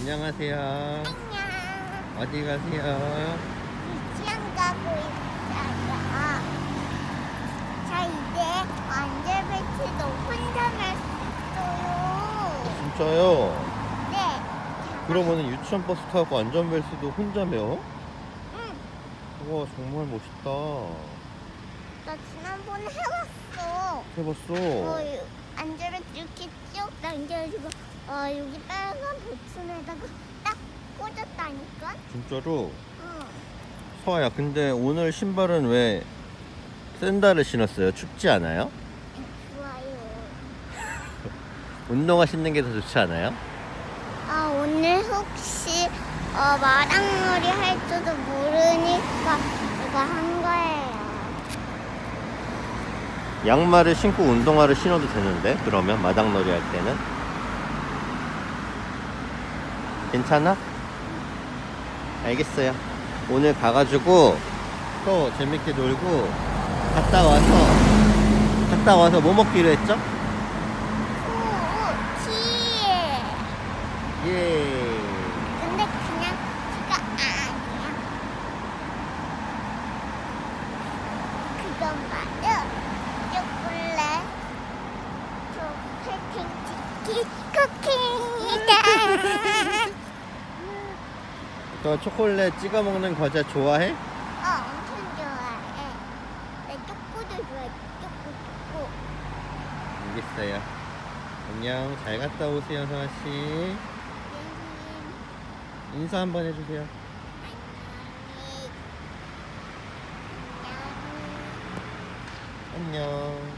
안녕하세요. 안녕. 어디 가세요? 유치원 가고 있어요. 자 이제 안전벨트도 혼자 맸어요. 진짜요? 네. 그러면은 유치원 버스 타고 안전벨트도 혼자 매워? 응. 우와 정말 멋있다. 나 지난번에 해봤어. 해봤어. 어, 이 안전벨트 이렇게 쭉 당겨가지고 어 여기 빨 간 버튼에다가 딱 꽂았다니까. 진짜로? 응. 서아야 근데 오늘 신발은 왜 샌들을 신었어요? 춥지 않아요? 좋아요. 운동화 신는 게 더 좋지 않아요? 아 오늘 혹시 어, 마랑놀이 할지도 모르니까 이거 한 거예요. 양말을 신고 운동화를 신어도 되는데 그러면 마당놀이 할 때는 괜찮아? 알겠어요 오늘 가가지고 또 재밌게 놀고 갔다 와서 갔다 와서 뭐 먹기로 했죠? 티. 예 근데 그냥 티가 아니야. 그건 바로 초콜릿 초콜릿 치킨 쿠키입니다. 너 초콜릿 찍어 먹는 과자 좋아해? 어, 엄청 좋아해. 나 초코도 좋아해. 초코, 초코. 알겠어요 안녕 잘 갔다 오세요 서아 씨 음, 인사 한번 해주세요 안녕히. 안녕히. 안녕